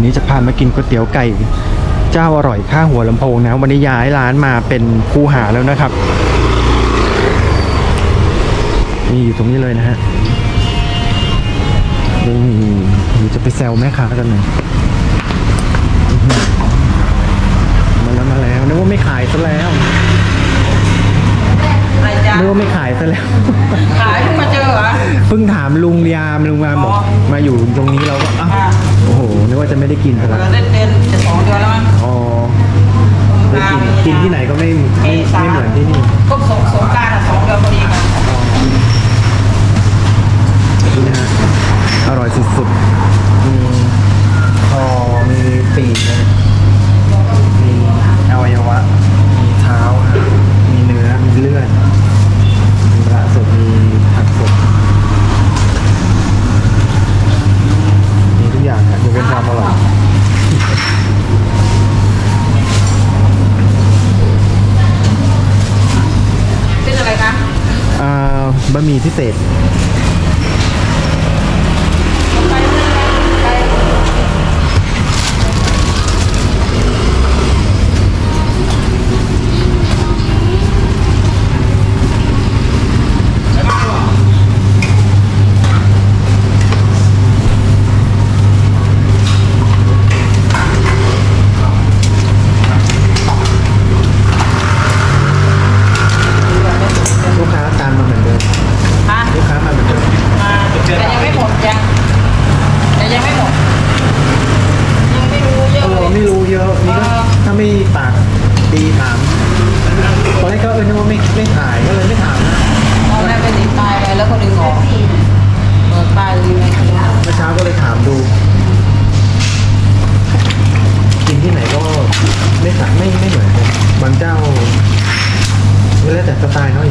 วันนี้จะพามากินก๋วยเตี๋ยวไก่ เจ้าอร่อยข้างหัวลำโพงนะ วันนี้ย้ายร้านมาเป็นคูหาแล้วนะครับนี่อยู่ตรงนี้เลยนะฮะนี่เดี๋ยวจะไปแซวแม่ค้ากันหน่อยอื้อหือมาแล้วมาแล้วนึกว่าไม่ขายซะแล้วอะไรจ๊ะนึกว่าไม่ขายซะแล้ว ขายเพิ่งมาเจอเหรอเพิ่งถามลุงยามลุงยามบอกอ๋อมาอยู่ จะไม่ได้กินซะเอแล้วอเล่นเล่นจะสองเดือนแล้วมั้งอ๋อไม่กินกินที่ไหนก็ไม่ไม่ไม่เหมือนที่นี่ก็สงสงกรารสองเดือนพอดีกันนี่นะฮะอร่อยสุดๆมีคอมีปีกนะมีอวัยวะ มีเท้าฮะมีเนื้อมีเลือด บะหมี่พิเศษ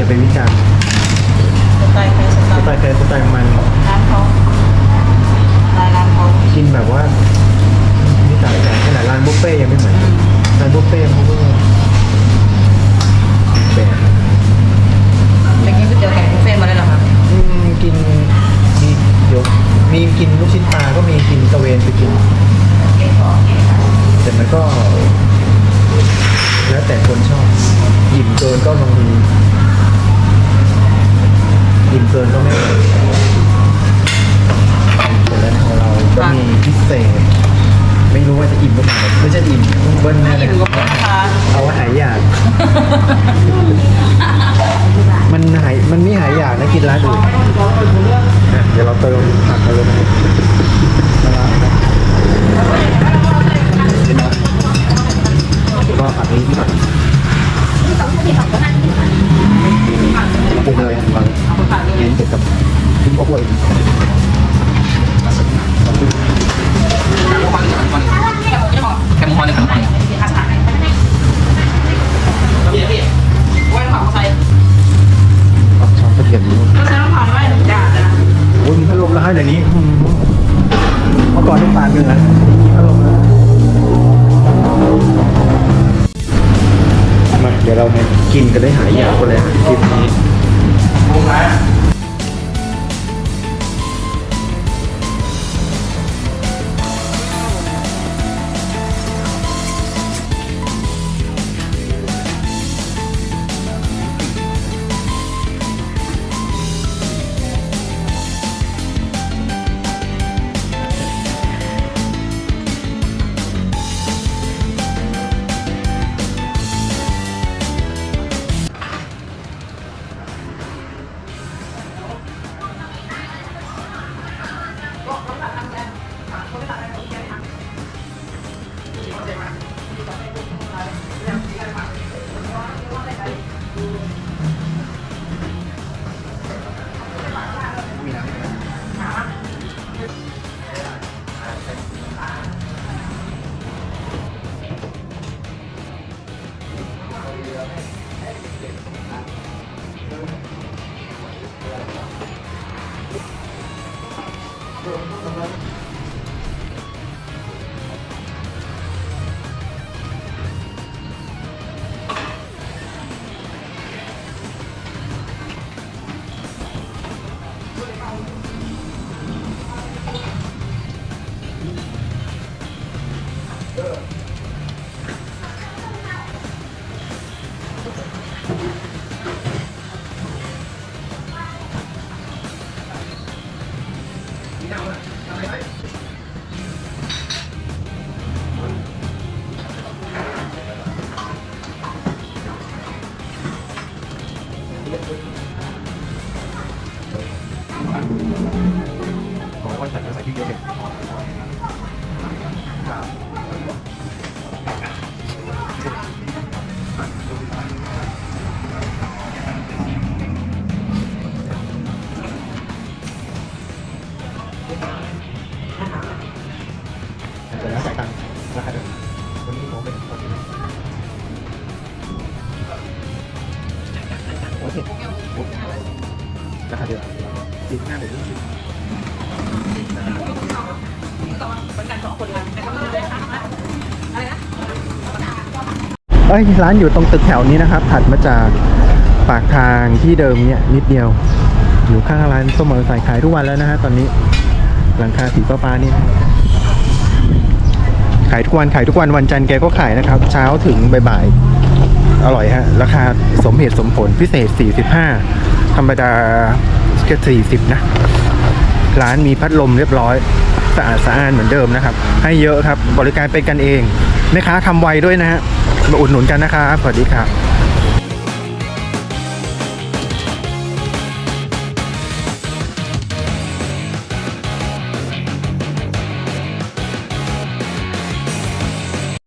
ไตล์เนาะอย่าไปวิจารณ์สไตล์ใครสไตสล์ไตล์ใครสไตล์มัน ร้านเขารายร้านเขากินแบบว่านิสัยแต่ขนาดร้านบุฟเฟ่ต์ยังไม่เหมือนกันร้านบุฟเฟ่ต์เขาก็แบบไปกินก๋วยเตี๋ยวไก่บุฟเฟ่ต์มาแล้วเหรอคะอืมกินมีเดี๋ยวมีกินลูกชิ้นปลาก็มีกินตะเวนไปกิน แต่มันก็ แล้วแต่คนชอบอิ่มเกินก็บางทีอิ่มเกินก็ไม่แต่แล้วของเราก็มีพิเศษ ไม่รู้ว่าจะอิ่มหรือเปล่าไม่ใช่อิ่มเบิ้ลแน่เลยอิ่มกับราคาเอาไว้หายอยาก มันหายมันไม่หายอยากนะกินร้านอื่นเดี๋ยวเราเติมผัก ดี๋ยวนี้อืมเมื่อก่อนต้องปานหนึ่งนะมาเดี๋ยวเรามากินกันได้หายอยากกันเลยคลิปนี้ อีกห้าเดี๋ยวนี้เอ้ยร้านอยู่ตรงตึกแถวนี้นะครับ ถัดมาจากปากทางที่เดิมเนี่ยนิดเดียว อยู่ข้างร้านส้มมอเตอร์ไซค์ขายทุกวันแล้วนะฮะตอนนี้ หลังคาสีฟ้าๆนี่ขายทุกวันขายทุกวันวันจันทร์แกก็ขายนะครับ เช้าถึงบ่ายๆอร่อยฮะ ราคาสมเหตุสมผลพิเศษ 45 ธรรมดา ก็40นะ ร้านมีพัดลมเรียบร้อย สะอาดสะอ้านเหมือนเดิมนะครับ ให้เยอะครับ บริการเป็นกันเองแม่ค้าทำไวด้วยนะฮะมาอุดหนุนกันนะครับสวัสดีครับ